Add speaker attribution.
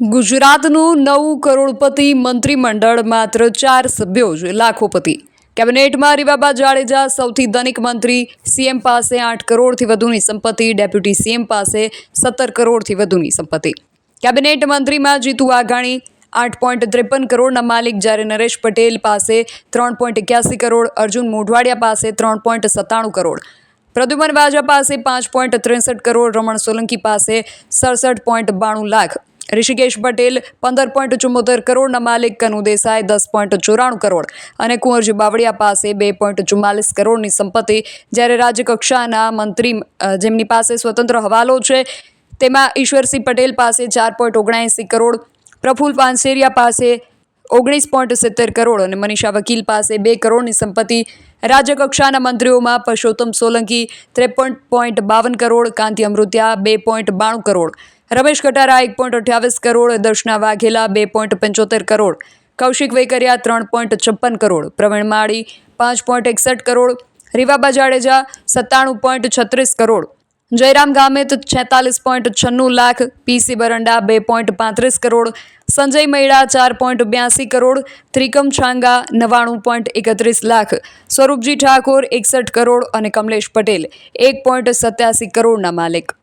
Speaker 1: ગુજરાતનું નવું કરોડપતિ મંત્રીમંડળ માત્ર ચાર સભ્યો જ લાખોપતિ. કેબિનેટમાં રીવાબા જાડેજા સૌથી ધનિક મંત્રી, સીએમ પાસે આઠ કરોડથી વધુની સંપત્તિ, ડેપ્યુટી સીએમ પાસે સત્તર કરોડથી વધુની સંપત્તિ. કેબિનેટ મંત્રીમાં જીતુ વાઘાણી આઠ પોઈન્ટ ત્રેપન કરોડના માલિક જ્યારે નરેશ પટેલ પાસે ત્રણ પોઈન્ટ એક્યાસી કરોડ, અર્જુન મોઢવાડિયા પાસે ત્રણ પોઈન્ટ સત્તાણું કરોડ. પ્રદ્યુમન વાજા પાસે પાંચ પોઈન્ટ ત્રેસઠ કરોડ, રમણ સોલંકી પાસે સડસઠ પોઈન્ટ બાણું લાખ. ઋષિકેશ પટેલ પંદર પોઈન્ટ ચુમ્મોતેર કરોડના માલિક કનુ દેસાઈ, દસ પોઈન્ટ ચોરાણું કરોડ. અને કુંવરજી બાવળિયા પાસે બે પોઈન્ટ ચુમ્માલીસ કરોડની સંપત્તિ. જ્યારે રાજ્યકક્ષાના મંત્રી જેમની પાસે સ્વતંત્ર હવાલો છે, તેમાં ઈશ્વરસિંહ પટેલ પાસે ચાર પોઈન્ટ ઓગણએંસી કરોડ. પ્રફુલ પાનસેરિયા પાસે ઓગણીસ પોઈન્ટ સિત્તેર કરોડ અને મનીષા વકીલ પાસે બે કરોડની સંપત્તિ. રાજ્યકક્ષાના મંત્રીઓમાં પરસોત્તમ સોલંકી ત્રેપન પોઈન્ટ બાવન કરોડ, કાંતિ અમૃત્યા બે પોઈન્ટ બાણું કરોડ, રમેશ કટારા એક પોઈન્ટ અઠ્યાવીસ કરોડ, દર્શના વાઘેલા બે પોઈન્ટ પંચોતેર કરોડ, કૌશિક વેકરિયા ત્રણ પોઈન્ટ છપ્પન કરોડ, પ્રવીણ માળી પાંચ પોઈન્ટ એકસઠ કરોડ, રીવાબા જાડેજા સત્તાણું પોઈન્ટ છત્રીસ કરોડ જયરામ ગામિત છેતાલીસ પોઈન્ટ છન્નું લાખ પીસી બરંડા, બે પોઈન્ટ પાંત્રીસ કરોડ, સંજય મૈડા, ચાર પોઈન્ટ બ્યાસી કરોડ, ત્રિકમ છાંગા, નવ્વાણું પોઈન્ટ એકત્રીસ લાખ, સ્વરૂપજી ઠાકોર, એકસઠ કરોડ અને કમલેશ પટેલ, એક પોઈન્ટ સત્યાસી કરોડના માલિક.